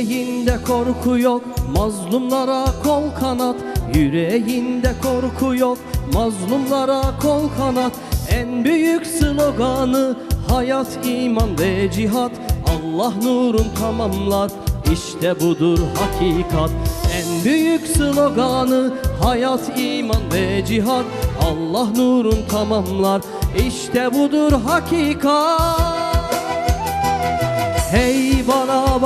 Yüreğinde korku yok mazlumlara kol kanat. Yüreğinde korku yok mazlumlara kol kanat. En büyük sloganı hayat iman ve cihat. Allah nurun tamamlar işte budur hakikat. En büyük sloganı hayat iman ve cihat. Allah nurun tamamlar işte budur hakikat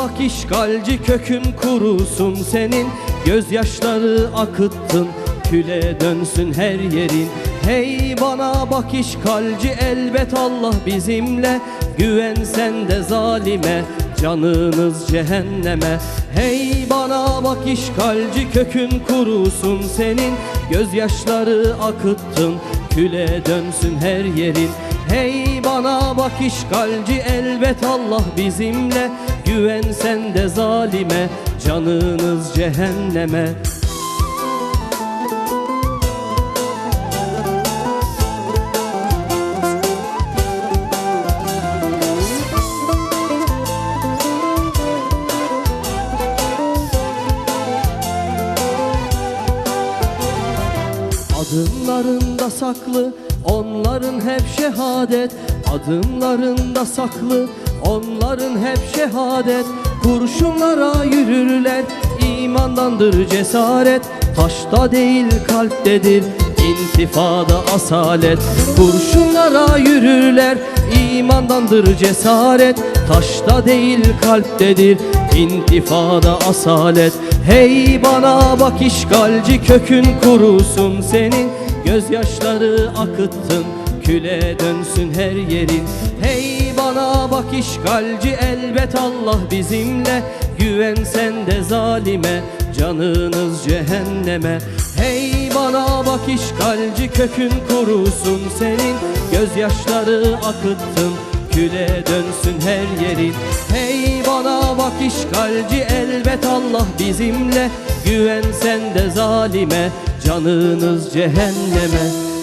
bak işgalci kökün kurusun senin. Gözyaşları akıttın küle dönsün her yerin. Hey bana bak işgalci elbet Allah bizimle. Güven sen de zalime canınız cehenneme. Hey bana bak işgalci kökün kurusun senin. Gözyaşları akıttın küle dönsün her yerin. Hey bana bak işgalci elbet Allah bizimle Güven sen de zalime canınız cehenneme. Adımlarında saklı onların hep şehadet. Adımlarında saklı onların hep şehadet Kurşunlara yürürler. İmandandır cesaret Taşta değil kalptedir intifada asalet. Kurşunlara yürürler imandandır cesaret Taşta değil kalptedir intifada asalet. Hey bana bak işgalci kökün kurusun senin Gözyaşları akıttın küle dönsün her yerin. Hey bana bak işgalci elbet Allah bizimle. Güven sen de zalime canınız cehenneme. Hey bana bak işgalci kökün kurusun senin. Gözyaşları akıttın küle dönsün her yerin. Hey bana bak işgalci elbet Allah bizimle. Güven sen de zalime canınız cehenneme